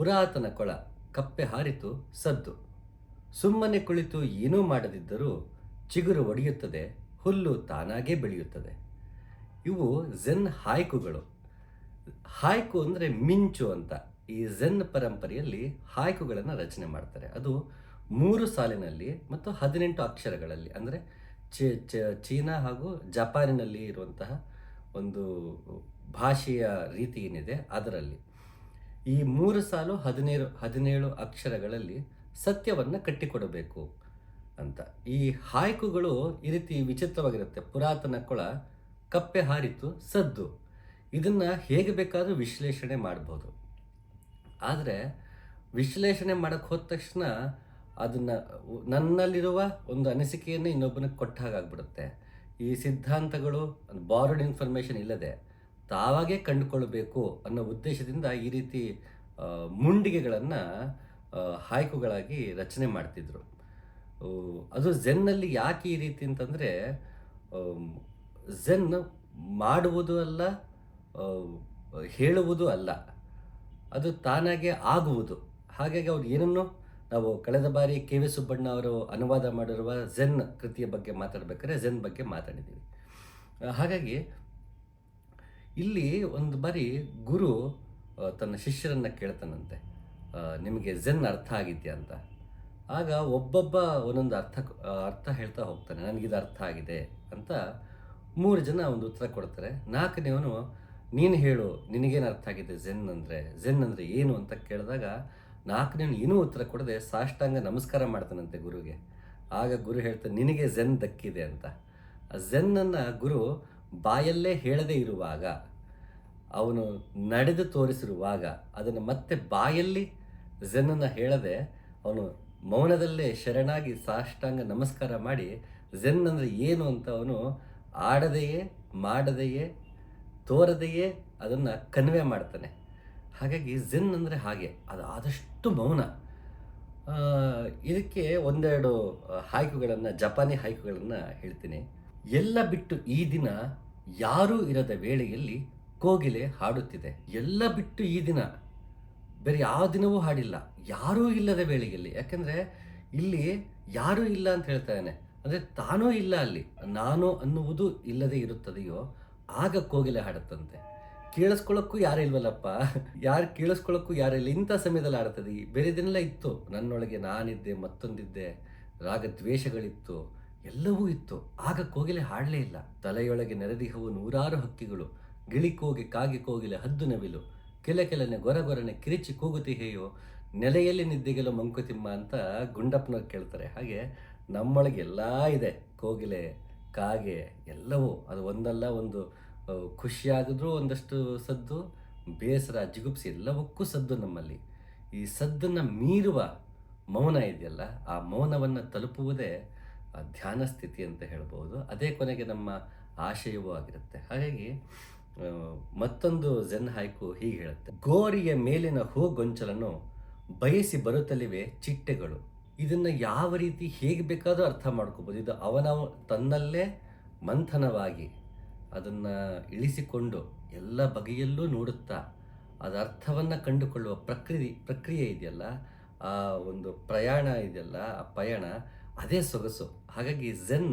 ಪುರಾತನ ಕೊಳ ಕಪ್ಪೆ ಹಾರಿತು, ಸದ್ದು. ಸುಮ್ಮನೆ ಕುಳಿತು ಏನೂ ಮಾಡದಿದ್ದರೂ ಚಿಗುರು ಒಡೆಯುತ್ತದೆ, ಹುಲ್ಲು ತಾನಾಗೇ ಬೆಳೆಯುತ್ತದೆ. ಇವು ಝೆನ್ ಹಾಯ್ಕುಗಳು. ಹಾಯ್ಕು ಅಂದರೆ ಮಿಂಚು ಅಂತ. ಈ ಝೆನ್ ಪರಂಪರೆಯಲ್ಲಿ ಹಾಯ್ಕುಗಳನ್ನು ರಚನೆ ಮಾಡ್ತಾರೆ. ಅದು ಮೂರು ಸಾಲಿನಲ್ಲಿ ಮತ್ತು ಹದಿನೆಂಟು ಅಕ್ಷರಗಳಲ್ಲಿ, ಅಂದರೆ ಚೀನಾ ಹಾಗೂ ಜಪಾನಿನಲ್ಲಿ ಇರುವಂತಹ ಒಂದು ಭಾಷೆಯ ರೀತಿ ಏನಿದೆ, ಅದರಲ್ಲಿ. ಈ ಮೂರು ಸಾಲು ಹದಿನೇಳು ಹದಿನೇಳು ಅಕ್ಷರಗಳಲ್ಲಿ ಸತ್ಯವನ್ನು ಕಟ್ಟಿಕೊಡಬೇಕು ಅಂತ. ಈ ಹಾಯ್ಕುಗಳು ಈ ರೀತಿ ವಿಚಿತ್ರವಾಗಿರುತ್ತೆ. ಪುರಾತನ ಕೊಳ ಕಪ್ಪೆ ಹಾರಿತು ಸದ್ದು. ಇದನ್ನು ಹೇಗೆ ಬೇಕಾದರೂ ವಿಶ್ಲೇಷಣೆ ಮಾಡ್ಬೋದು. ಆದರೆ ವಿಶ್ಲೇಷಣೆ ಮಾಡೋಕ್ಕೆ ಹೋದ ತಕ್ಷಣ ಅದನ್ನು ನನ್ನಲ್ಲಿರುವ ಒಂದು ಅನಿಸಿಕೆಯನ್ನು ಇನ್ನೊಬ್ಬನಿಗೆ ಕೊಟ್ಟ ಹಾಗಾಗ್ಬಿಡುತ್ತೆ. ಈ ಸಿದ್ಧಾಂತಗಳು, ಬಾರ್ಡ್ ಇನ್ಫಾರ್ಮೇಷನ್ ಇಲ್ಲದೆ ತಾವಾಗೇ ಕಂಡುಕೊಳ್ಬೇಕು ಅನ್ನೋ ಉದ್ದೇಶದಿಂದ ಈ ರೀತಿ ಮುಂಡಿಗೆಗಳನ್ನು ಹಾಯ್ಕುಗಳಾಗಿ ರಚನೆ ಮಾಡ್ತಿದ್ರು. ಅದು ಝೆನ್ನಲ್ಲಿ ಯಾಕೆ ಈ ರೀತಿ ಅಂತಂದರೆ ಝೆನ್ ಮಾಡುವುದು ಅಲ್ಲ ಹೇಳುವುದು ಅಲ್ಲ. ಅದು ತಾನಾಗೆ ಆಗುವುದು. ಹಾಗಾಗಿ ಅವ್ರು ಏನನ್ನು, ನಾವು ಕಳೆದ ಬಾರಿ ಕೆ ವಿ ಸುಬ್ಬಣ್ಣ ಅವರು ಅನುವಾದ ಮಾಡಿರುವ ಝೆನ್ ಕೃತಿಯ ಬಗ್ಗೆ ಮಾತಾಡ್ಬೇಕಾದ್ರೆ ಝೆನ್ ಬಗ್ಗೆ ಮಾತಾಡಿದ್ದೀವಿ. ಹಾಗಾಗಿ ಇಲ್ಲಿ ಒಂದು ಬಾರಿ ಗುರು ತನ್ನ ಶಿಷ್ಯರನ್ನು ಕೇಳ್ತಾನಂತೆ. ನಿಮಗೆ ಝೆನ್ ಅರ್ಥ ಆಗಿದೆಯಾ ಅಂತ. ಆಗ ಒಬ್ಬೊಬ್ಬ ಒಂದೊಂದು ಅರ್ಥ ಅರ್ಥ ಹೇಳ್ತಾ ಹೋಗ್ತಾನೆ. ನನಗಿದು ಅರ್ಥ ಆಗಿದೆ ಅಂತ ಮೂರು ಜನ ಒಂದು ಉತ್ತರ ಕೊಡ್ತಾರೆ. ನಾಲ್ಕನೇವನು, ನೀನು ಹೇಳು, ನಿನಗೇನು ಅರ್ಥ ಆಗಿದೆ ಝೆನ್ ಅಂದರೆ? ಝೆನ್ ಅಂದರೆ ಏನು ಅಂತ ಕೇಳಿದಾಗ ನಾಲ್ಕನೇವನು ಏನೂ ಉತ್ತರ ಕೊಡದೆ ಸಾಷ್ಟಾಂಗ ನಮಸ್ಕಾರ ಮಾಡ್ತಾನಂತೆ ಗುರುಗೆ. ಆಗ ಗುರು ಹೇಳ್ತಾನೆ, ನಿನಗೆ ಝೆನ್ ದಕ್ಕಿದೆ ಅಂತ. ಆ ಝೆನ್ನನ್ನು ಗುರು ಬಾಯಲ್ಲೇ ಹೇಳದೇ ಇರುವಾಗ, ಅವನು ನಡೆದು ತೋರಿಸಿರುವಾಗ ಅದನ್ನು ಮತ್ತೆ ಬಾಯಲ್ಲಿ ಝೆನ್ನನ್ನು ಹೇಳದೆ ಅವನು ಮೌನದಲ್ಲೇ ಶರಣಾಗಿ ಸಾಷ್ಟಾಂಗ ನಮಸ್ಕಾರ ಮಾಡಿ ಝೆನ್ ಅಂದರೆ ಏನು ಅಂತ ಅವನು ಆಡದೆಯೇ, ಮಾಡದೆಯೇ, ತೋರದೆಯೇ ಅದನ್ನು ಕನ್ವೆ ಮಾಡ್ತಾನೆ. ಹಾಗಾಗಿ ಝೆನ್ ಅಂದರೆ ಹಾಗೆ, ಅದು ಆದಷ್ಟು ಮೌನ. ಇದಕ್ಕೆ ಒಂದೆರಡು ಹಾಯ್ಕುಗಳನ್ನು ಜಪಾನಿ ಹಾಯ್ಕುಗಳನ್ನು ಹೇಳ್ತೀನಿ. ಎಲ್ಲ ಬಿಟ್ಟು ಈ ದಿನ ಯಾರೂ ಇರದ ವೇಳೆಯಲ್ಲಿ ಕೋಗಿಲೆ ಹಾಡುತ್ತಿದೆ. ಎಲ್ಲ ಬಿಟ್ಟು ಈ ದಿನ. ಬೇರೆ ಯಾವ ದಿನವೂ ಹಾಡಿಲ್ಲ. ಯಾರೂ ಇಲ್ಲದ ವೇಳೆಯಲ್ಲಿ. ಯಾಕೆಂದರೆ ಇಲ್ಲಿ ಯಾರೂ ಇಲ್ಲ ಅಂತ ಹೇಳ್ತಾ ಇದ್ದಾನೆ. ಅಂದರೆ ತಾನೂ ಇಲ್ಲ ಅಲ್ಲಿ. ನಾನು ಅನ್ನುವುದು ಇಲ್ಲದೆ ಇರುತ್ತದೆಯೋ, ಆಗ ಕೋಗಿಲೆ ಹಾಡುತ್ತಂತೆ. ಕೇಳಿಸ್ಕೊಳ್ಳೋಕ್ಕೂ ಯಾರು ಇಲ್ವಲ್ಲಪ್ಪ. ಯಾರು ಕೇಳಿಸ್ಕೊಳ್ಳೋಕ್ಕೂ ಯಾರಿಲ್ಲ ಇಂಥ ಸಮಯದಲ್ಲಿ ಆಡುತ್ತದೆ ಬೇರೆ ದಿನ ಇತ್ತು. ನನ್ನೊಳಗೆ ನಾನಿದ್ದೆ, ಮತ್ತೊಂದಿದ್ದೆ. ರಾಗದ್ವೇಷಗಳಿತ್ತು. ಎಲ್ಲವೂ ಇತ್ತು. ಆಗ ಕೋಗಿಲೆ ಹಾಡಲೇ ಇಲ್ಲ. ತಲೆಯೊಳಗೆ ನೆರೆದಿಹವು ನೂರಾರು ಹಕ್ಕಿಗಳು. ಗಿಳಿ ಕೋಗಿ ಕಾಗಿ ಕೋಗಿಲೆ ಹದ್ದು ನವಿಲು. ಕೆಲ ಕೆಲನೆ ಗೊರಗೊರನೆ ಕಿರಿಚಿ ಕೂಗುತಿಹೆಯೋ ನೆಲೆಯಲ್ಲಿ ನಿದ್ದೆಗೆಲೋ ಮಂಕುತಿಮ್ಮ ಅಂತ ಗುಂಡಪ್ಪನವ್ರು ಕೇಳ್ತಾರೆ. ಹಾಗೆ ನಮ್ಮೊಳಗೆ ಎಲ್ಲ ಇದೆ. ಕೋಗಿಲೆ, ಕಾಗೆ, ಎಲ್ಲವೂ. ಅದು ಒಂದಲ್ಲ, ಒಂದು ಖುಷಿಯಾಗಿದ್ರೂ ಒಂದಷ್ಟು ಸದ್ದು, ಬೇಸರ, ಜಿಗುಪ್ಸಿ ಎಲ್ಲವಕ್ಕೂ ಸದ್ದು ನಮ್ಮಲ್ಲಿ. ಈ ಸದ್ದನ್ನು ಮೀರುವ ಮೌನ ಇದೆಯಲ್ಲ, ಆ ಮೌನವನ್ನು ತಲುಪುವುದೇ ಧ್ಯಾನ ಸ್ಥಿತಿ ಅಂತ ಹೇಳ್ಬೋದು. ಅದೇ ಕೊನೆಗೆ ನಮ್ಮ ಆಶಯವೂ ಆಗಿರುತ್ತೆ. ಹಾಗಾಗಿ ಮತ್ತೊಂದು ಜೆನ್ ಹಾಯ್ಕು ಹೀಗೆ ಹೇಳುತ್ತೆ. ಗೋರಿಯ ಮೇಲಿನ ಹೂ ಗೊಂಚಲನ್ನು ಬಯಸಿ ಬರುತ್ತಲಿವೆ ಚಿಟ್ಟೆಗಳು. ಇದನ್ನ ಯಾವ ರೀತಿ ಹೇಗೆ ಬೇಕಾದರೂ ಅರ್ಥ ಮಾಡ್ಕೋಬೋದು. ಇದು ಅವನ ತನ್ನಲ್ಲೇ ಮಂಥನವಾಗಿ ಅದನ್ನ ಇಳಿಸಿಕೊಂಡು ಎಲ್ಲ ಬಗೆಯಲ್ಲೂ ನೋಡುತ್ತಾ ಅದರ ಅರ್ಥವನ್ನು ಕಂಡುಕೊಳ್ಳುವ ಪ್ರಕ್ರಿಯೆ ಪ್ರಕ್ರಿಯೆ ಇದೆಯಲ್ಲ, ಆ ಒಂದು ಪ್ರಯಾಣ ಇದೆಯಲ್ಲ, ಆ ಪಯಣ ಅದೇ ಸೊಗಸು. ಹಾಗಾಗಿ ಝೆನ್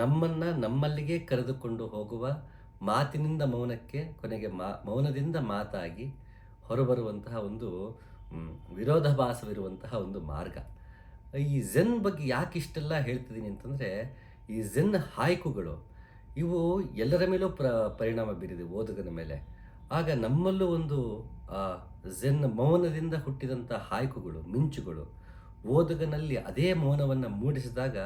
ನಮ್ಮನ್ನು ನಮ್ಮಲ್ಲಿಗೆ ಕರೆದುಕೊಂಡು ಹೋಗುವ ಮಾತಿನಿಂದ ಮೌನಕ್ಕೆ, ಕೊನೆಗೆ ಮಾ, ಮೌನದಿಂದ ಮಾತಾಗಿ ಹೊರಬರುವಂತಹ ಒಂದು ವಿರೋಧಾಭಾಸವಿರುವಂತಹ ಒಂದು ಮಾರ್ಗ. ಈ ಝೆನ್ ಬಗ್ಗೆ ಯಾಕೆ ಇಷ್ಟೆಲ್ಲ ಹೇಳ್ತಿದ್ದೀನಿ ಅಂತಂದರೆ, ಈ ಝೆನ್ ಹಾಯ್ಕುಗಳು, ಇವು ಎಲ್ಲರ ಮೇಲೂ ಪ್ರ, ಪರಿಣಾಮ ಬೀರಿದೆ ಓದುಗನ ಮೇಲೆ. ಆಗ ನಮ್ಮಲ್ಲೂ ಒಂದು ಝೆನ್ ಮೌನದಿಂದ ಹುಟ್ಟಿದಂಥ ಹಾಯ್ಕುಗಳು, ಮಿಂಚುಗಳು ಓದುಗನಲ್ಲಿ ಅದೇ ಮೌನವನ್ನು ಮೂಡಿಸಿದಾಗ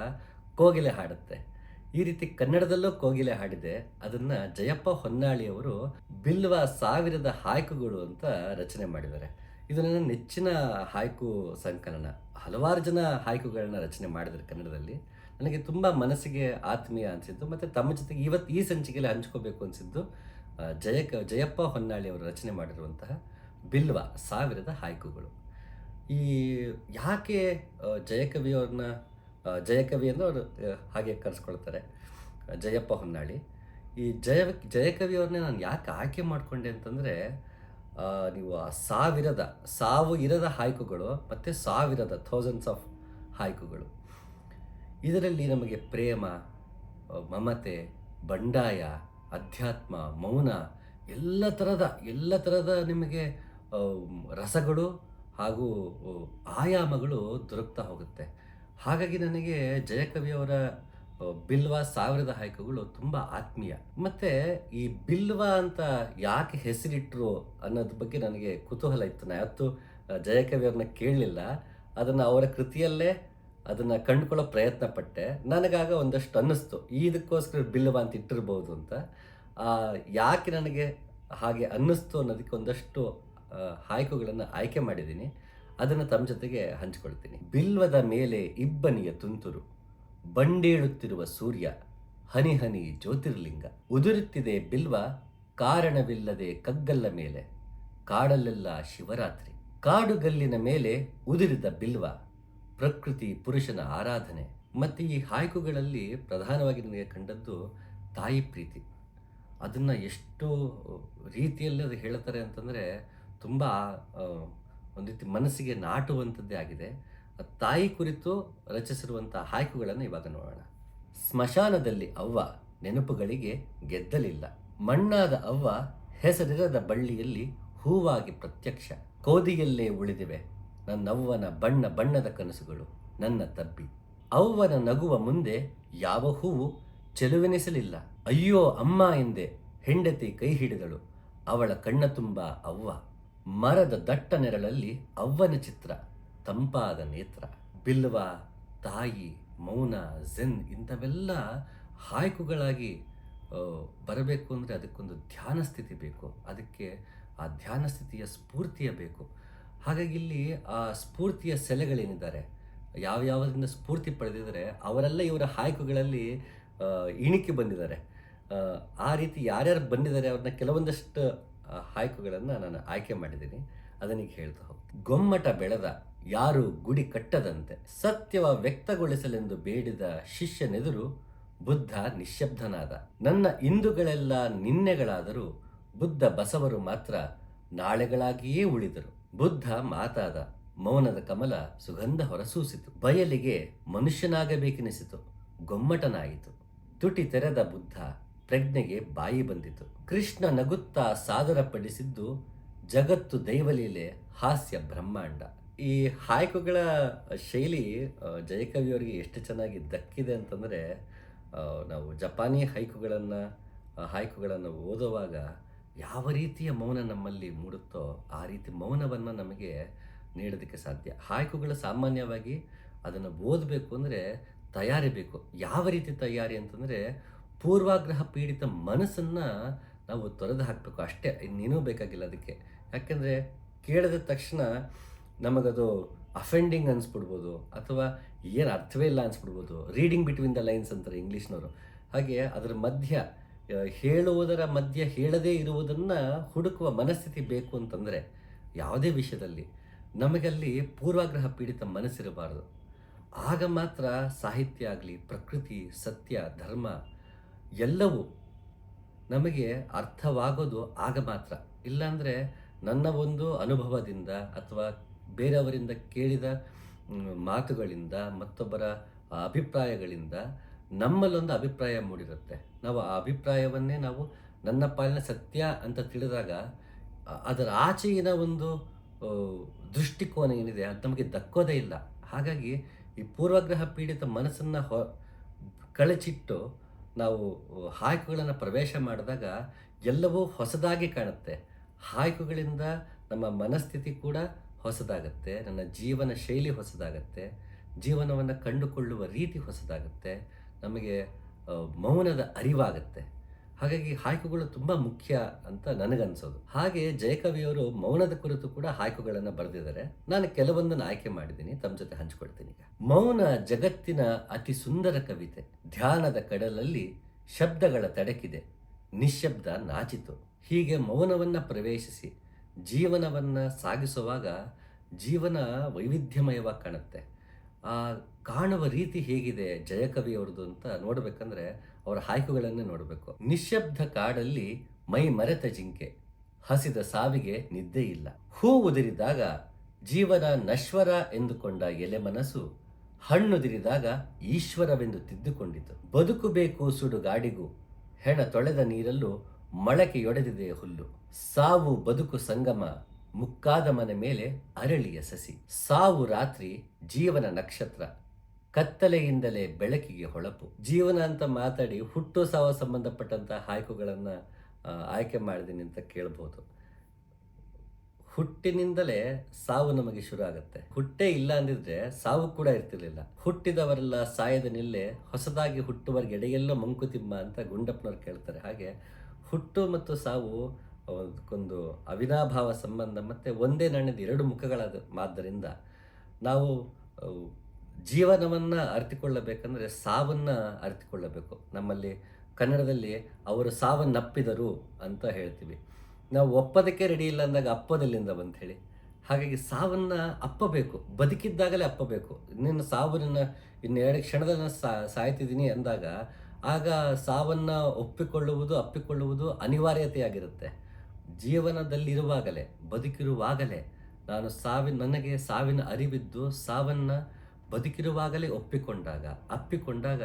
ಕೋಗಿಲೆ ಹಾಡುತ್ತೆ. ಈ ರೀತಿ ಕನ್ನಡದಲ್ಲೂ ಕೋಗಿಲೆ ಹಾಡಿದೆ. ಅದನ್ನ ಜಯಪ್ಪ ಹೊನ್ನಾಳಿಯವರು ಬಿಲ್ವ ಸಾವಿರದ ಹಾಯ್ಕುಗಳು ಅಂತ ರಚನೆ ಮಾಡಿದ್ದಾರೆ. ಇದು ನನ್ನ ನೆಚ್ಚಿನ ಹಾಯ್ಕು ಸಂಕಲನ ಹಲವಾರು ಜನ ಹಾಯ್ಕುಗಳನ್ನ ರಚನೆ ಮಾಡಿದ್ದಾರೆ ಕನ್ನಡದಲ್ಲಿ. ನನಗೆ ತುಂಬ ಮನಸ್ಸಿಗೆ ಆತ್ಮೀಯ ಅನಿಸಿದ್ದು ಮತ್ತು ತಮ್ಮ ಜೊತೆಗೆ ಇವತ್ತು ಈ ಸಂಚಿಕೆಯಲ್ಲಿ ಹಂಚ್ಕೋಬೇಕು ಅನಿಸಿದ್ದು ಆ, ಜಯಕ ಜಯಪ್ಪ ಹೊನ್ನಾಳಿ ಅವರು ರಚನೆ ಮಾಡಿರುವಂತಹ ಬಿಲ್ವ ಸಾವಿರದ ಹಾಯ್ಕುಗಳು. ಈ ಯಾಕೆ ಜಯಕವಿ ಅವ್ರನ್ನ ಜಯಕವಿ ಎಂದು ಅವರು ಹಾಗೆ ಕರೆಸ್ಕೊಳ್ತಾರೆ ಜಯಪ್ಪ ಹೊನ್ನಾಳಿ. ಈ ಜಯ, ಜಯಕವಿ ಅವ್ರನ್ನ ನಾನು ಯಾಕೆ ಆಯ್ಕೆ ಮಾಡಿಕೊಂಡೆ ಅಂತಂದರೆ ನೀವು ಆ ಸಾವಿರದ, ಸಾವು ಇರದ ಹಾಯ್ಕುಗಳು ಮತ್ತು ಸಾವಿರದ ಥೌಸಂಡ್ಸ್ ಆಫ್ ಹಾಯ್ಕುಗಳು ಇದರಲ್ಲಿ ನಮಗೆ ಪ್ರೇಮ ಮಮತೆ, ಬಂಡಾಯ, ಅಧ್ಯಾತ್ಮ, ಮೌನ, ಎಲ್ಲ ಥರದ ಎಲ್ಲ ಥರದ ನಿಮಗೆ ರಸಗಳು ಹಾಗೂ ಆಯಾಮಗಳು ದೊರಕ್ತಾ ಹೋಗುತ್ತೆ. ಹಾಗಾಗಿ ನನಗೆ ಜಯಕವಿಯವರ ಬಿಲ್ವ ಸಾವಿರದ ಹಾಯ್ಕುಗಳು ತುಂಬ ಆತ್ಮೀಯ. ಮತ್ತು ಈ ಬಿಲ್ವ ಅಂತ ಯಾಕೆ ಹೆಸರಿಟ್ಟರು ಅನ್ನೋದ್ರ ಬಗ್ಗೆ ನನಗೆ ಕುತೂಹಲ ಇತ್ತು. ನಾನು ಯಾವತ್ತು ಜಯಕವಿಯವ್ರನ್ನ ಕೇಳಲಿಲ್ಲ. ಅದನ್ನು ಅವರ ಕೃತಿಯಲ್ಲೇ ಅದನ್ನು ಕಂಡುಕೊಳ್ಳೋ ಪ್ರಯತ್ನ ಪಟ್ಟೆ. ನನಗಾಗ ಒಂದಷ್ಟು ಅನ್ನಿಸ್ತು. ಇದಕ್ಕೋಸ್ಕರ ಬಿಲ್ವ ಅಂತ ಇಟ್ಟಿರ್ಬೋದು ಅಂತ. ಯಾಕೆ ನನಗೆ ಹಾಗೆ ಅನ್ನಿಸ್ತು ಅನ್ನೋದಕ್ಕೆ ಒಂದಷ್ಟು ಆಯ್ಕೆಗಳನ್ನು ಆಯ್ಕೆ ಮಾಡಿದ್ದೀನಿ. ಅದನ್ನು ತಮ್ಮ ಜೊತೆಗೆ ಹಂಚಿಕೊಳ್ತೀನಿ. ಬಿಲ್ವದ ಮೇಲೆ ಇಬ್ಬನಿಯ ತುಂತುರು, ಬಂಡೇಳುತ್ತಿರುವ ಸೂರ್ಯ, ಹನಿ ಹನಿ ಜ್ಯೋತಿರ್ಲಿಂಗ. ಉದುರುತ್ತಿದೆ ಬಿಲ್ವ, ಕಾರಣವಿಲ್ಲದೆ ಕಗ್ಗಲ್ಲ ಮೇಲೆ, ಕಾಡಲ್ಲೆಲ್ಲ ಶಿವರಾತ್ರಿ. ಕಾಡುಗಲ್ಲಿನ ಮೇಲೆ ಉದುರಿದ ಬಿಲ್ವ, ಪ್ರಕೃತಿ ಪುರುಷನ ಆರಾಧನೆ. ಮತ್ತು ಈ ಹಾಯ್ಕುಗಳಲ್ಲಿ ಪ್ರಧಾನವಾಗಿ ನನಗೆ ಕಂಡದ್ದು ತಾಯಿ ಪ್ರೀತಿ. ಅದನ್ನು ಎಷ್ಟು ರೀತಿಯಲ್ಲಿ ಅದು ಹೇಳ್ತಾರೆ ಅಂತಂದರೆ ತುಂಬ ಒಂದು ರೀತಿ ಮನಸ್ಸಿಗೆ ನಾಟುವಂಥದ್ದೇ ಆಗಿದೆ. ತಾಯಿ ಕುರಿತು ರಚಿಸಿರುವಂಥ ಹಾಯ್ಕುಗಳನ್ನು ಇವಾಗ ನೋಡೋಣ. ಸ್ಮಶಾನದಲ್ಲಿ ಅವ್ವ ನೆನಪುಗಳಿಗೆ ಗೆದ್ದಲಿಲ್ಲ. ಮಣ್ಣಾದ ಅವ್ವ ಹೆಸರಿರದ ಬಳ್ಳಿಯಲ್ಲಿ ಹೂವಾಗಿ ಪ್ರತ್ಯಕ್ಷ. ಕೋದಿಯಲ್ಲೇ ಉಳಿದಿವೆ ನನ್ನವ್ವನ ಬಣ್ಣ ಬಣ್ಣದ ಕನಸುಗಳು, ನನ್ನ ತಬ್ಬಿ. ಅವ್ವನ ನಗುವ ಮುಂದೆ ಯಾವ ಹೂವು ಚೆಲುವೆನಿಸಲಿಲ್ಲ. ಅಯ್ಯೋ ಅಮ್ಮ ಎಂದೆ ಹೆಂಡತಿ ಕೈ ಹಿಡಿದಳು. ಅವಳ ಕಣ್ಣ ತುಂಬ ಅವ್ವ. ಮರದ ದಟ್ಟ ನೆರಳಲ್ಲಿ ಅವ್ವನ ಚಿತ್ರ, ತಂಪಾದ ನೇತ್ರ, ಬಿಲ್ವ, ತಾಯಿ, ಮೌನ, ಝೆನ್ ಇಂಥವೆಲ್ಲ ಹಾಯ್ಕುಗಳಾಗಿ ಬರಬೇಕು ಅಂದರೆ ಅದಕ್ಕೊಂದು ಧ್ಯಾನ ಸ್ಥಿತಿ ಬೇಕು. ಅದಕ್ಕೆ ಆ ಧ್ಯಾನ ಸ್ಥಿತಿಯ ಸ್ಫೂರ್ತಿಯ ಬೇಕು. ಹಾಗಾಗಿ ಇಲ್ಲಿ ಆ ಸ್ಫೂರ್ತಿಯ ಸೆಲೆಗಳೇನಿದ್ದಾರೆ, ಯಾವ್ಯಾವುದರಿಂದ ಸ್ಫೂರ್ತಿ ಪಡೆದಿದ್ದಾರೆ, ಅವರೆಲ್ಲ ಇವರ ಹಾಯ್ಕುಗಳಲ್ಲಿ ಇಣಿಕೆ ಬಂದಿದ್ದಾರೆ. ಆ ರೀತಿ ಯಾರ್ಯಾರು ಬಂದಿದ್ದಾರೆ ಅವ್ರನ್ನ ಕೆಲವೊಂದಷ್ಟು ಹಾಯ್ಕುಗಳನ್ನು ನಾನು ಆಯ್ಕೆ ಮಾಡಿದ್ದೀನಿ. ಅದನ್ನೀಗ ಹೇಳ್ತಾ ಹೋಗ್ತೀನಿ. ಗೊಮ್ಮಟ ಬೆಳೆದ, ಯಾರು ಗುಡಿ ಕಟ್ಟದಂತೆ ಸತ್ಯವ ವ್ಯಕ್ತಗೊಳಿಸಲೆಂದು ಬೇಡಿದ ಶಿಷ್ಯನೆದುರು ಬುದ್ಧ ನಿಶ್ಶಬ್ದನಾದ ನನ್ನ ಇಂದುಗಳೆಲ್ಲ ನಿನ್ನೆಗಳಾದರೂ ಬುದ್ಧ ಬಸವರು ಮಾತ್ರ ನಾಳೆಗಳಾಗಿಯೇ ಉಳಿದರು. ಬುದ್ಧ ಮಾತಾದ, ಮೌನದ ಕಮಲ ಸುಗಂಧ ಹೊರಸೂಸಿತು. ಬಯಲಿಗೆ ಮನುಷ್ಯನಾಗಬೇಕೆನಿಸಿತು, ಗೊಮ್ಮಟನಾಯಿತು. ತುಟಿ ತೆರೆದ ಬುದ್ಧ ಪ್ರಜ್ಞೆಗೆ ಬಾಯಿ ಬಂದಿತು. ಕೃಷ್ಣ ನಗುತ್ತಾ ಸಾದರಪಡಿಸಿದ್ದು, ಜಗತ್ತು ದೈವಲೀಲೆ, ಹಾಸ್ಯ ಬ್ರಹ್ಮಾಂಡ. ಈ ಹಾಯ್ಕುಗಳ ಶೈಲಿ ಜಯಕವಿಯವರಿಗೆ ಎಷ್ಟು ಚೆನ್ನಾಗಿ ದಕ್ಕಿದೆ ಅಂತಂದರೆ ನಾವು ಜಪಾನಿ ಹೈಕುಗಳನ್ನು ಹಾಯ್ಕುಗಳನ್ನು ಓದುವಾಗ ಯಾವ ರೀತಿಯ ಮೌನ ನಮ್ಮಲ್ಲಿ ಮೂಡುತ್ತೋ ಆ ರೀತಿ ಮೌನವನ್ನು ನಮಗೆ ನೀಡೋದಕ್ಕೆ ಸಾಧ್ಯ. ಹಾಯ್ಕುಗಳು ಸಾಮಾನ್ಯವಾಗಿ ಅದನ್ನು ಓದಬೇಕು ಅಂದರೆ ತಯಾರಿ ಬೇಕು ಯಾವ ರೀತಿ ತಯಾರಿ ಅಂತಂದರೆ ಪೂರ್ವಾಗ್ರಹ ಪೀಡಿತ ಮನಸ್ಸನ್ನು ನಾವು ತೊರೆದು ಹಾಕಬೇಕು. ಅಷ್ಟೇ, ಇನ್ನೇನೂ ಬೇಕಾಗಿಲ್ಲ ಅದಕ್ಕೆ. ಯಾಕೆಂದರೆ, ಕೇಳಿದ ತಕ್ಷಣ ನಮಗದು ಅಫೆಂಡಿಂಗ್ ಅನ್ಸ್ಬಿಡ್ಬೋದು, ಅಥವಾ ಏನು ಅರ್ಥವೇ ಇಲ್ಲ ಅನ್ಸ್ಬಿಡ್ಬೋದು. ರೀಡಿಂಗ್ ಬಿಟ್ವೀನ್ ದ ಲೈನ್ಸ್ ಅಂತಾರೆ ಇಂಗ್ಲೀಷ್ನವರು. ಹಾಗೆ ಅದರ ಮಧ್ಯ ಹೇಳುವುದರ ಮಧ್ಯ ಹೇಳದೇ ಇರುವುದನ್ನು ಹುಡುಕುವ ಮನಸ್ಥಿತಿ ಬೇಕು ಅಂತಂದರೆ, ಯಾವುದೇ ವಿಷಯದಲ್ಲಿ ನಮಗಲ್ಲಿ ಪೂರ್ವಾಗ್ರಹ ಪೀಡಿತ ಮನಸ್ಸಿರಬಾರದು. ಆಗ ಮಾತ್ರ ಸಾಹಿತ್ಯ ಆಗಲಿ, ಪ್ರಕೃತಿ, ಸತ್ಯ, ಧರ್ಮ ಎಲ್ಲವೂ ನಮಗೆ ಅರ್ಥವಾಗೋದು ಆಗ ಮಾತ್ರ. ಇಲ್ಲಾಂದರೆ ನನ್ನ ಒಂದು ಅನುಭವದಿಂದ ಅಥವಾ ಬೇರೆಯವರಿಂದ ಕೇಳಿದ ಮಾತುಗಳಿಂದ, ಮತ್ತೊಬ್ಬರ ಅಭಿಪ್ರಾಯಗಳಿಂದ ನಮ್ಮಲ್ಲೊಂದು ಅಭಿಪ್ರಾಯ ಮೂಡಿರುತ್ತೆ. ನಾವು ಆ ಅಭಿಪ್ರಾಯವನ್ನೇ ನಾವು ನನ್ನ ಪಾಲಿನ ಸತ್ಯ ಅಂತ ತಿಳಿದಾಗ ಅದರ ಆಚೆಗಿನ ಒಂದು ದೃಷ್ಟಿಕೋನ ಏನಿದೆ ಅದು ನಮಗೆ ದಕ್ಕೋದೇ ಇಲ್ಲ. ಹಾಗಾಗಿ ಈ ಪೂರ್ವಗ್ರಹ ಪೀಡಿತ ಮನಸ್ಸನ್ನು ಹೊ, ಕಳಚಿಟ್ಟು ನಾವು ಹಾಯ್ಕುಗಳನ್ನು ಪ್ರವೇಶ ಮಾಡಿದಾಗ ಎಲ್ಲವೂ ಹೊಸದಾಗಿ ಕಾಣುತ್ತೆ. ಹಾಯ್ಕುಗಳಿಂದ ನಮ್ಮ ಮನಸ್ಥಿತಿ ಕೂಡ ಹೊಸದಾಗತ್ತೆ, ನನ್ನ ಜೀವನ ಶೈಲಿ ಹೊಸದಾಗತ್ತೆ, ಜೀವನವನ್ನು ಕಂಡುಕೊಳ್ಳುವ ರೀತಿ ಹೊಸದಾಗುತ್ತೆ, ನಮಗೆ ಮೌನದ ಅರಿವಾಗತ್ತೆ. ಹಾಗಾಗಿ ಹಾಯ್ಕುಗಳು ತುಂಬ ಮುಖ್ಯ ಅಂತ ನನಗನ್ಸೋದು. ಹಾಗೆ ಜಯಕವಿಯವರು ಮೌನದ ಕುರಿತು ಕೂಡ ಹಾಯ್ಕುಗಳನ್ನು ಬರೆದಿದ್ದಾರೆ. ನಾನು ಕೆಲವೊಂದನ್ನು ಆಯ್ಕೆ ಮಾಡಿದ್ದೀನಿ, ತಮ್ಮ ಜೊತೆ ಹಂಚಿಕೊಡ್ತೀನಿ ಮೌನ ಜಗತ್ತಿನ ಅತಿ ಸುಂದರ ಕವಿತೆ. ಧ್ಯಾನದ ಕಡಲಲ್ಲಿ ಶಬ್ದಗಳ ತಡಕಿದೆ. ನಿಶ್ಶಬ್ದ ನಾಚಿತು. ಹೀಗೆ ಮೌನವನ್ನು ಪ್ರವೇಶಿಸಿ ಜೀವನವನ್ನು ಸಾಗಿಸುವಾಗ ಜೀವನ ವೈವಿಧ್ಯಮಯವಾಗಿ ಕಾಣುತ್ತೆ. ಕಾಣುವ ರೀತಿ ಹೇಗಿದೆ ಜಯಕವಿಯವ್ರದ್ದು ಅಂತ ನೋಡಬೇಕಂದ್ರೆ ಅವರ ಹಾಯ್ಕುಗಳನ್ನೇ ನೋಡಬೇಕು. ನಿಶ್ಶಬ್ದ ಕಾಡಲ್ಲಿ ಮೈ ಮರೆತ ಜಿಂಕೆ, ಹಸಿದ ಸಾವಿಗೆ ನಿದ್ದೆ ಇಲ್ಲ. ಹೂ ಉದುರಿದಾಗ ಜೀವನ ನಶ್ವರ ಎಂದುಕೊಂಡ ಎಲೆ ಮನಸ್ಸು ಹಣ್ಣುದಿರಿದಾಗ ಈಶ್ವರವೆಂದು ತಿದ್ದುಕೊಂಡಿತು. ಬದುಕು ಬೇಕು ಸುಡುಗಾಡಿಗೂ ಹೆಣ ತೊಳೆದ ನೀರಲ್ಲೂ ಮೊಳಕೆಯೊಡೆದಿದೆ ಹುಲ್ಲು. ಸಾವು ಬದುಕು ಸಂಗಮ ಮುಕ್ಕಾದ ಮನೆ ಮೇಲೆ ಅರಳಿಯ ಸಸಿ. ಸಾವು ರಾತ್ರಿ ಜೀವನ ನಕ್ಷತ್ರ. ಕತ್ತಲೆಯಿಂದಲೇ ಬೆಳಕಿಗೆ ಹೊಳಪು. ಜೀವನ ಅಂತ ಮಾತಾಡಿ ಹುಟ್ಟು ಸಾವು ಸಂಬಂಧಪಟ್ಟಂತಹ ಆಯ್ಕೆಗಳನ್ನು ಆಯ್ಕೆ ಮಾಡಿದ್ದೀನಿ ಅಂತ ಕೇಳ್ಬೋದು. ಹುಟ್ಟಿನಿಂದಲೇ ಸಾವು ನಮಗೆ ಶುರು ಆಗುತ್ತೆ. ಹುಟ್ಟೇ ಇಲ್ಲ ಅಂದಿದ್ರೆ ಸಾವು ಕೂಡ ಇರ್ತಿರ್ಲಿಲ್ಲ. ಹುಟ್ಟಿದವರೆಲ್ಲ ಸಾಯದ ನಿಲ್ಲೆ ಹೊಸದಾಗಿ ಹುಟ್ಟುವವರಿಗೆ ಎಡೆಯೆಲ್ಲ ಮಂಕುತಿಮ್ಮ ಅಂತ ಗುಂಡಪ್ಪನವ್ರು ಕೇಳ್ತಾರೆ. ಹಾಗೆ ಹುಟ್ಟು ಮತ್ತು ಸಾವು ಅದಕ್ಕೊಂದು ಅವಿನಾಭಾವ ಸಂಬಂಧ ಮತ್ತು ಒಂದೇ ನಾಣ್ಯದ ಎರಡು ಮುಖಗಳಾದ ಆದ್ದರಿಂದ ನಾವು ಜೀವನವನ್ನು ಅರಿತುಕೊಳ್ಳಬೇಕಂದ್ರೆ ಸಾವನ್ನ ಅರಿತುಕೊಳ್ಳಬೇಕು. ನಮ್ಮಲ್ಲಿ ಕನ್ನಡದಲ್ಲಿ ಅವರು ಸಾವನ್ನಪ್ಪಿದರು ಅಂತ ಹೇಳ್ತೀವಿ. ನಾವು ಒಪ್ಪದಕ್ಕೆ ರೆಡಿ ಇಲ್ಲ ಅಂದಾಗ ಅಪ್ಪದಲ್ಲಿಂದ ಬಂತ ಹೇಳಿ ಹಾಗಾಗಿ ಸಾವನ್ನು ಅಪ್ಪಬೇಕು. ಬದುಕಿದ್ದಾಗಲೇ ಅಪ್ಪಬೇಕು. ಇನ್ನೇನು ಸಾವು ನನ್ನ ಇನ್ನು ಎರಡು ಕ್ಷಣದಲ್ಲಿ ಸಾ, ಸಾಯ್ತಿದ್ದೀನಿ ಅಂದಾಗ ಆಗ ಸಾವನ್ನು ಒಪ್ಪಿಕೊಳ್ಳುವುದು, ಅಪ್ಪಿಕೊಳ್ಳುವುದು ಅನಿವಾರ್ಯತೆಯಾಗಿರುತ್ತೆ. ಜೀವನದಲ್ಲಿರುವಾಗಲೇ, ಬದುಕಿರುವಾಗಲೇ, ನಾನು ಸಾವಿನ, ನನಗೆ ಸಾವಿನ ಅರಿವಿದ್ದು ಸಾವನ್ನ ಬದುಕಿರುವಾಗಲೇ ಒಪ್ಪಿಕೊಂಡಾಗ, ಅಪ್ಪಿಕೊಂಡಾಗ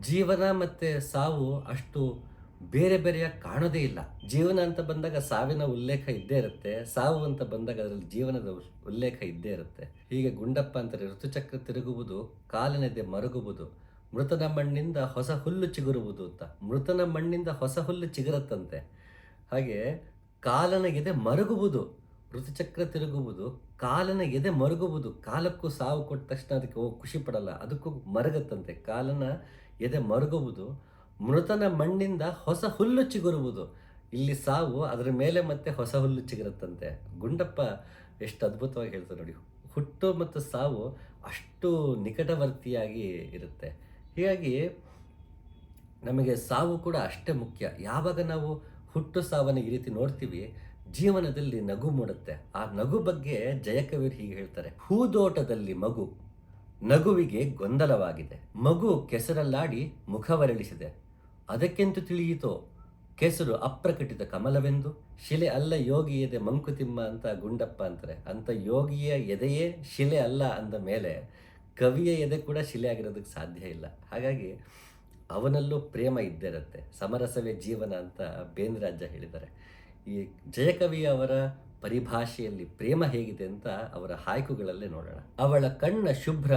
ಜೀವನ ಮತ್ತು ಸಾವು ಅಷ್ಟು ಬೇರೆ ಬೇರೆಯಾಗಿ ಕಾಣೋದೇ ಇಲ್ಲ. ಜೀವನ ಅಂತ ಬಂದಾಗ ಸಾವಿನ ಉಲ್ಲೇಖ ಇದ್ದೇ ಇರುತ್ತೆ, ಸಾವು ಅಂತ ಬಂದಾಗ ಅದರಲ್ಲಿ ಜೀವನದ ಉಲ್ಲೇಖ ಇದ್ದೇ ಇರುತ್ತೆ. ಹೀಗೆ ಗುಂಡಪ್ಪ ಅಂತಾರೆ, ಋತುಚಕ್ರ ತಿರುಗುವುದು, ಕಾಲನೆದೆ ಮರುಗುವುದು, ಮೃತನ ಮಣ್ಣಿಂದ ಹೊಸ ಹುಲ್ಲು ಚಿಗುರುವುದು ಅಂತ. ಮೃತನ ಮಣ್ಣಿಂದ ಹೊಸ ಹುಲ್ಲು ಚಿಗುರತ್ತಂತೆ. ಹಾಗೆ ಕಾಲನ ಎದೆ ಮರುಗುವುದು, ಋತುಚಕ್ರ ತಿರುಗುವುದು, ಕಾಲನ ಎದೆ ಮರುಗುವುದು, ಕಾಲಕ್ಕೂ ಸಾವು ಕೊಟ್ಟ ತಕ್ಷಣ ಅದಕ್ಕೆ ಹೋಗಿ ಖುಷಿ ಪಡಲ್ಲ. ಅದಕ್ಕೂ ಮರಗತ್ತಂತೆ. ಕಾಲನ ಎದೆ ಮರುಗುವುದು, ಮೃತನ ಮಣ್ಣಿಂದ ಹೊಸ ಹುಲ್ಲು ಚಿಗುರುವುದು. ಇಲ್ಲಿ ಸಾವು ಅದರ ಮೇಲೆ ಮತ್ತೆ ಹೊಸ ಹುಲ್ಲು ಚಿಗುರುತ್ತಂತೆ. ಗುಂಡಪ್ಪ ಎಷ್ಟು ಅದ್ಭುತವಾಗಿ ಹೇಳ್ತಾರೆ ನೋಡಿ. ಹುಟ್ಟು ಮತ್ತು ಸಾವು ಅಷ್ಟು ನಿಕಟವರ್ತಿಯಾಗಿ ಇರುತ್ತೆ. ಹೀಗಾಗಿ ನಮಗೆ ಸಾವು ಕೂಡ ಅಷ್ಟೇ ಮುಖ್ಯ. ಯಾವಾಗ ನಾವು ಹುಟ್ಟು ಸಾವನ್ನ ಈ ರೀತಿ ನೋಡ್ತೀವಿ, ಜೀವನದಲ್ಲಿ ನಗು ಮೂಡುತ್ತೆ. ಆ ನಗು ಬಗ್ಗೆ ಜಯಕವಿರು ಹೀಗೆ ಹೇಳ್ತಾರೆ, ಹೂದೋಟದಲ್ಲಿ ಮಗು ನಗುವಿಗೆ ಗೊಂದಲವಾಗಿದೆ. ಮಗು ಕೆಸರಲ್ಲಾಡಿ ಮುಖವರಳಿಸಿದೆ. ಅದಕ್ಕೆಂತು ತಿಳಿಯಿತೋ? ಕೆಸರು ಅಪ್ರಕಟಿತ ಕಮಲವೆಂದು. ಶಿಲೆ ಅಲ್ಲ ಯೋಗಿ ಎದೆ ಮಂಕುತಿಮ್ಮ ಅಂತ ಗುಂಡಪ್ಪ ಅಂತಾರೆ. ಅಂತ ಯೋಗಿಯ ಎದೆಯೇ ಶಿಲೆ ಅಲ್ಲ ಅಂದ ಮೇಲೆ ಕವಿಯ ಎದೆ ಕೂಡ ಶಿಲೆ ಆಗಿರೋದಕ್ಕೆ ಸಾಧ್ಯ ಇಲ್ಲ. ಹಾಗಾಗಿ ಅವನಲ್ಲೂ ಪ್ರೇಮ ಇದ್ದೇ ಇರುತ್ತೆ ಸಮರಸವೇ ಜೀವನ ಅಂತ ಬೇಂದ್ರಾಜ ಹೇಳಿದ್ದಾರೆ. ಈ ಜಯಕವಿ ಅವರ ಪರಿಭಾಷೆಯಲ್ಲಿ ಪ್ರೇಮ ಹೇಗಿದೆ ಅಂತ ಅವರ ಹಾಯ್ಕುಗಳಲ್ಲೇ ನೋಡೋಣ. ಅವಳ ಕಣ್ಣ ಶುಭ್ರ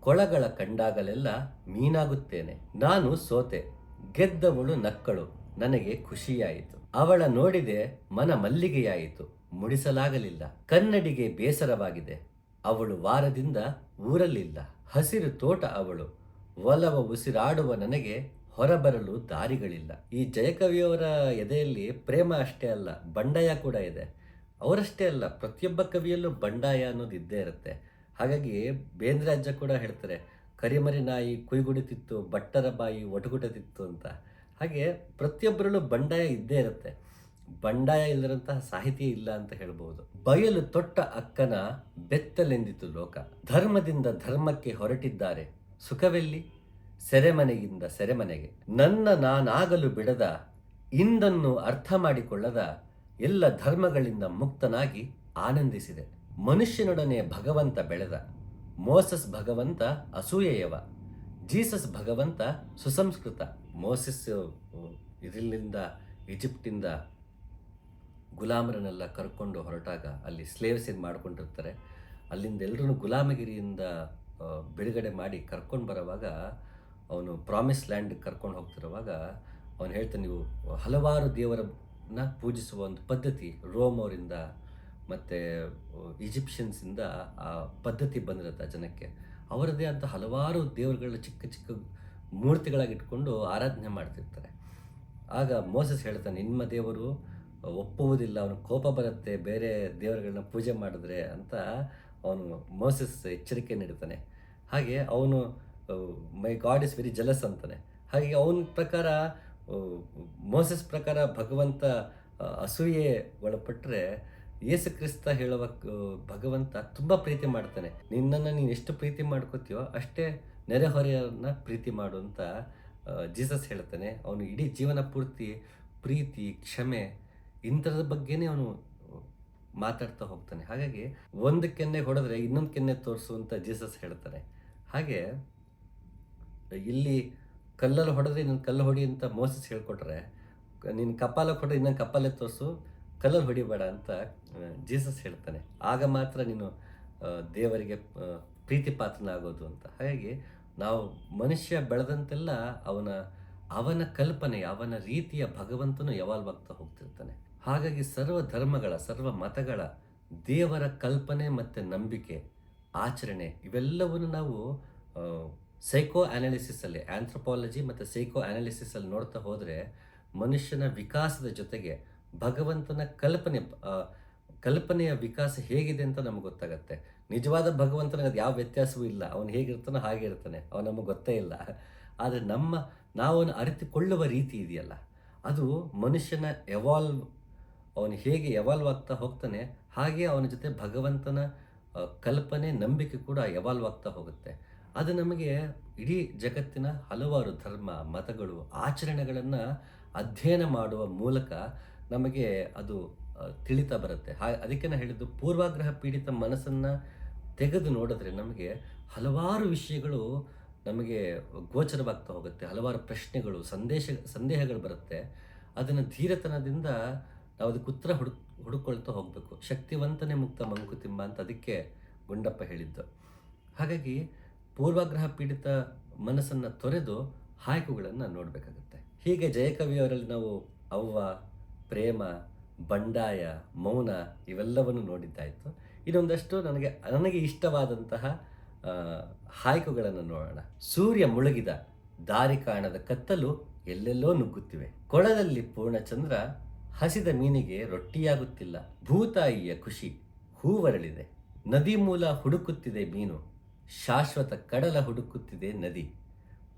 ಕೊಳಗಳ ಕಂಡಾಗಲೆಲ್ಲ ಮೀನಾಗುತ್ತೇನೆ. ನಾನು ಸೋತೆ, ಗೆದ್ದವಳು ನಕ್ಕಳು, ನನಗೆ ಖುಷಿಯಾಯಿತು. ಅವಳ ನೋಡಿದೆ ಮನ ಮಲ್ಲಿಗೆಯಾಯಿತು, ಮುಡಿಸಲಾಗಲಿಲ್ಲ. ಕನ್ನಡಿಗೆ ಬೇಸರವಾಗಿದೆ. ಅವಳು ವಾರದಿಂದ ಊರಲ್ಲಿಲ್ಲ. ಹಸಿರು ತೋಟ ಅವಳು ಒಲವ ಉಸಿರಾಡುವ ನನಗೆ ಹೊರಬರಲು ದಾರಿಗಳಿಲ್ಲ. ಈ ಜಯಕವಿಯವರ ಎದೆಯಲ್ಲಿ ಪ್ರೇಮ ಅಷ್ಟೇ ಅಲ್ಲ, ಬಂಡಾಯ ಕೂಡ ಇದೆ. ಅವರಷ್ಟೇ ಅಲ್ಲ, ಪ್ರತಿಯೊಬ್ಬ ಕವಿಯಲ್ಲೂ ಬಂಡಾಯ ಅನ್ನೋದು ಇದ್ದೇ ಇರುತ್ತೆ. ಹಾಗಾಗಿ ಬೇಂದ್ರಾಜ ಕೂಡ ಹೇಳ್ತಾರೆ, ಕರಿಮರಿ ನಾಯಿ ಕುಯ್ಗುಡುತ್ತಿತ್ತು ಬಟ್ಟರ ಬಾಯಿ ಒಟಗುಟತಿತ್ತು ಅಂತ. ಹಾಗೆ ಪ್ರತಿಯೊಬ್ಬರಲ್ಲೂ ಬಂಡಾಯ ಇದ್ದೇ ಇರುತ್ತೆ. ಬಂಡಾಯ ಇಲ್ಲದಂತಹ ಸಾಹಿತ್ಯ ಇಲ್ಲ ಅಂತ ಹೇಳ್ಬೋದು. ಬಯಲು ತೊಟ್ಟ ಅಕ್ಕನ ಬೆತ್ತಲೆಂದಿತು ಲೋಕ. ಧರ್ಮದಿಂದ ಧರ್ಮಕ್ಕೆ ಹೊರಟಿದ್ದಾರೆ. ಸುಖವೆಲ್ಲಿ? ಸೆರೆಮನೆಯಿಂದ ಸೆರೆಮನೆಗೆ. ನನ್ನ ನಾನಾಗಲು ಬಿಡದ, ಇಂದನ್ನು ಅರ್ಥ ಮಾಡಿಕೊಳ್ಳದ ಎಲ್ಲ ಧರ್ಮಗಳಿಂದ ಮುಕ್ತನಾಗಿ ಆನಂದಿಸಿದೆ. ಮನುಷ್ಯನೊಡನೆ ಭಗವಂತ ಬೆಳೆದ. ಮೋಸಸ್ ಭಗವಂತ ಅಸೂಯೆಯವ. ಜೀಸಸ್ ಭಗವಂತ ಸುಸಂಸ್ಕೃತ. ಮೋಸಸ್ ಇದರಿಂದ ಈಜಿಪ್ಟಿಂದ ಗುಲಾಮರನ್ನೆಲ್ಲ ಕರ್ಕೊಂಡು ಹೊರಟಾಗ ಅಲ್ಲಿ ಸ್ಲೇವ್ಸ್ ಏನು ಮಾಡ್ಕೊಂಡಿರ್ತಾರೆ. ಅಲ್ಲಿಂದ ಎಲ್ಲರೂ ಗುಲಾಮಗಿರಿಯಿಂದ ಬಿಡುಗಡೆ ಮಾಡಿ ಕರ್ಕೊಂಡು ಬರೋವಾಗ ಅವನು ಪ್ರಾಮಿಸ್ ಲ್ಯಾಂಡ್ ಕರ್ಕೊಂಡು ಹೋಗ್ತಿರುವಾಗ ಅವನು ಹೇಳ್ತಾನೆ, ನೀವು ಹಲವಾರು ದೇವರನ್ನ ಪೂಜಿಸುವ ಒಂದು ಪದ್ಧತಿ, ರೋಮ್ ಅವರಿಂದ ಮತ್ತು ಈಜಿಪ್ಷಿಯನ್ಸಿಂದ ಆ ಪದ್ಧತಿ ಬಂದಿರುತ್ತೆ ಆ ಜನಕ್ಕೆ. ಅವರದೇ ಅಂತ ಹಲವಾರು ದೇವರುಗಳ ಚಿಕ್ಕ ಚಿಕ್ಕ ಮೂರ್ತಿಗಳಾಗಿಟ್ಕೊಂಡು ಆರಾಧನೆ ಮಾಡ್ತಿರ್ತಾರೆ. ಆಗ ಮೋಸಸ್ ಹೇಳ್ತಾನೆ, ನಿಮ್ಮ ದೇವರು ಒಪ್ಪುವುದಿಲ್ಲ, ಅವನು ಕೋಪ ಬರುತ್ತೆ, ಬೇರೆ ದೇವರುಗಳನ್ನ ಪೂಜೆ ಮಾಡಿದ್ರೆ ಅಂತ ಅವನು ಮೋಸಸ್ ಎಚ್ಚರಿಕೆ ನೀಡ್ತಾನೆ. ಹಾಗೆ ಅವನು my god is very jealous ಅಂತಾನೆ. ಹಾಗೆ ಅವನ ಪ್ರಕಾರ ಮೋಸಸ್ ಪ್ರಕಾರ ಭಗವಂತ ಅಸೂಯೆ ಒಳಪಟ್ಟರೆ ಯೇಸು ಕ್ರಿಸ್ತ ಹೇಳುವ ಭಗವಂತ ತುಂಬ ಪ್ರೀತಿ ಮಾಡ್ತಾನೆ. ನಿನ್ನನ್ನು ನೀನು ಎಷ್ಟು ಪ್ರೀತಿ ಮಾಡ್ಕೋತೀಯೋ ಅಷ್ಟೇ ನೆರೆಹೊರೆಯನ್ನ ಪ್ರೀತಿ ಮಾಡು ಅಂತ ಜೀಸಸ್ ಹೇಳ್ತಾನೆ. ಅವನು ಇಡೀ ಜೀವನ ಪೂರ್ತಿ ಪ್ರೀತಿ, ಕ್ಷಮೆ ಇಂಥದ್ರ ಬಗ್ಗೆನೇ ಅವನು ಮಾತಾಡ್ತಾ ಹೋಗ್ತಾನೆ. ಹಾಗಾಗಿ ಒಂದು ಕೆನ್ನೆ ಹೊಡೆದ್ರೆ ಇನ್ನೊಂದು ಕೆನ್ನೆ ತೋರಿಸು ಅಂತ ಜೀಸಸ್ ಹೇಳ್ತಾನೆ. ಹಾಗೆ ಇಲ್ಲಿ ಕಲ್ಲಲ್ಲಿ ಹೊಡೆದ್ರೆ ಇನ್ನೊಂದು ಕಲ್ಲು ಹೊಡಿ ಅಂತ ಮೋಸಸ್ ಹೇಳ್ಕೊಟ್ರೆ ನಿನ್ನ ಕಪಾಲ ಕೊಟ್ಟರೆ ಇನ್ನೊಂದು ಕಪಾಲೆ ತೋರಿಸು, ಕಲ್ಲಲ್ಲಿ ಹೊಡಿಬೇಡ ಅಂತ ಜೀಸಸ್ ಹೇಳ್ತಾನೆ. ಆಗ ಮಾತ್ರ ನೀನು ದೇವರಿಗೆ ಪ್ರೀತಿ ಪಾತ್ರನಾಗೋದು ಅಂತ. ಹಾಗಾಗಿ ನಾವು ಮನುಷ್ಯ ಬೆಳೆದಂತೆಲ್ಲ ಅವನ ಅವನ ಕಲ್ಪನೆ, ಅವನ ರೀತಿಯ ಭಗವಂತನು ಯಾವಾಗ್ತಾ ಹೋಗ್ತಿರ್ತಾನೆ. ಹಾಗಾಗಿ ಸರ್ವ ಧರ್ಮಗಳ, ಸರ್ವ ಮತಗಳ ದೇವರ ಕಲ್ಪನೆ ಮತ್ತು ನಂಬಿಕೆ, ಆಚರಣೆ ಇವೆಲ್ಲವನ್ನು ನಾವು ಸೈಕೋ ಅನಾಲಿಸಿಸಲ್ಲಿ ಆಂಥ್ರಪಾಲಜಿ ಮತ್ತು ಸೈಕೋ ಅನಾಲಿಸಿಸಲ್ಲಿ ನೋಡ್ತಾ ಹೋದರೆ ಮನುಷ್ಯನ ವಿಕಾಸದ ಜೊತೆಗೆ ಭಗವಂತನ ಕಲ್ಪನೆ ಕಲ್ಪನೆಯ ವಿಕಾಸ ಹೇಗಿದೆ ಅಂತ ನಮಗೆ ಗೊತ್ತಾಗತ್ತೆ. ನಿಜವಾದ ಭಗವಂತನಿಗೆ ಅದು ಯಾವ ವ್ಯತ್ಯಾಸವೂ ಇಲ್ಲ. ಅವನು ಹೇಗಿರ್ತಾನೋ ಹಾಗೆ ಇರ್ತಾನೆ. ಅವನು ನಮಗೆ ಗೊತ್ತೇ ಇಲ್ಲ. ಆದರೆ ನಮ್ಮ ನಾವು ಅರಿತುಕೊಳ್ಳುವ ರೀತಿ ಇದೆಯಲ್ಲ. ಅದು ಮನುಷ್ಯನ ಎವಾಲ್ವ್ ಅವನು ಹೇಗೆ ಎವಾಲ್ವ್ ಆಗ್ತಾ ಹೋಗ್ತಾನೆ, ಹಾಗೆ ಅವನ ಜೊತೆ ಭಗವಂತನ ಕಲ್ಪನೆ, ನಂಬಿಕೆ ಕೂಡ ಎವಾಲ್ವ್ ಆಗ್ತಾ ಹೋಗುತ್ತೆ. ಅದು ನಮಗೆ ಇಡೀ ಜಗತ್ತಿನ ಹಲವಾರು ಧರ್ಮ, ಮತಗಳು, ಆಚರಣೆಗಳನ್ನು ಅಧ್ಯಯನ ಮಾಡುವ ಮೂಲಕ ನಮಗೆ ಅದು ತಿಳಿತಾ ಬರುತ್ತೆ. ಹಾ, ಅದಕ್ಕೆ ನಾನು ಹೇಳಿದ್ದು ಪೂರ್ವಾಗ್ರಹ ಪೀಡಿತ ಮನಸ್ಸನ್ನು ತೆಗೆದು ನೋಡಿದ್ರೆ ನಮಗೆ ಹಲವಾರು ವಿಷಯಗಳು ನಮಗೆ ಗೋಚರವಾಗ್ತಾ ಹೋಗುತ್ತೆ. ಹಲವಾರು ಪ್ರಶ್ನೆಗಳು, ಸಂದೇಶ, ಸಂದೇಹಗಳು ಬರುತ್ತೆ. ಅದನ್ನು ಧೀರತನದಿಂದ ನಾವು ಅದಕ್ಕೆ ಉತ್ತರ ಹುಡುಕ್ ಹುಡುಕೊಳ್ತಾ ಹೋಗಬೇಕು. ಶಕ್ತಿವಂತನೇ ಮುಕ್ತ ಮಂಕುತಿಮ್ಮ ಅಂತ ಅದಕ್ಕೆ ಗುಂಡಪ್ಪ ಹೇಳಿದ್ದು. ಹಾಗಾಗಿ ಪೂರ್ವಾಗ್ರಹ ಪೀಡಿತ ಮನಸ್ಸನ್ನು ತೊರೆದು ಹಾಯ್ಕುಗಳನ್ನು ನೋಡಬೇಕಾಗುತ್ತೆ. ಹೀಗೆ ಜಯಕವಿಯವರಲ್ಲಿ ನಾವು ಅವ್ವ, ಪ್ರೇಮ, ಬಂಡಾಯ, ಮೌನ ಇವೆಲ್ಲವನ್ನು ನೋಡಿದ್ದಾಯಿತು. ಇನ್ನೊಂದಷ್ಟು ನನಗೆ ನನಗೆ ಇಷ್ಟವಾದಂತಹ ಹಾಯ್ಕುಗಳನ್ನು ನೋಡೋಣ. ಸೂರ್ಯ ಮುಳುಗಿದ ದಾರಿ ಕಾಣದ ಕತ್ತಲು ಎಲ್ಲೆಲ್ಲೋ ನುಗ್ಗುತ್ತಿವೆ. ಕೊಳದಲ್ಲಿ ಪೂರ್ಣಚಂದ್ರ ಹಸಿದ ಮೀನಿಗೆ ರೊಟ್ಟಿಯಾಗುತ್ತಿಲ್ಲ. ಭೂತಾಯಿಯ ಖುಷಿ ಹೂವರಳಿದೆ. ನದಿ ಮೂಲ ಹುಡುಕುತ್ತಿದೆ ಮೀನು. ಶಾಶ್ವತ ಕಡಲ ಹುಡುಕುತ್ತಿದೆ ನದಿ.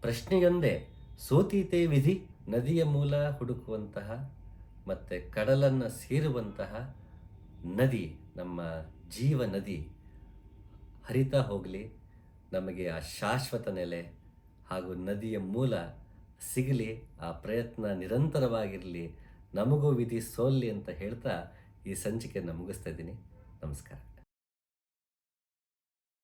ಪ್ರಶ್ನೆಯೊಂದೇ, ಸೋತೀತೆ ವಿಧಿ ನದಿಯ ಮೂಲ ಹುಡುಕುವಂತಹ ಮತ್ತು ಕಡಲನ್ನು ಸೇರುವಂತಹ ನದಿ, ನಮ್ಮ ಜೀವ ನದಿ ಹರಿತಾ ಹೋಗಲಿ. ನಮಗೆ ಆ ಶಾಶ್ವತ ನೆಲೆ ಹಾಗೂ ನದಿಯ ಮೂಲ ಸಿಗಲಿ. ಆ ಪ್ರಯತ್ನ ನಿರಂತರವಾಗಿರಲಿ. ನಮಗೂ ವಿಧಿ ಸೋಲ್ಲಿ ಅಂತ ಹೇಳ್ತಾ ಈ ಸಂಚಿಕೆಯನ್ನು ಮುಗಿಸ್ತಾ ಇದ್ದೀನಿ. ನಮಸ್ಕಾರ.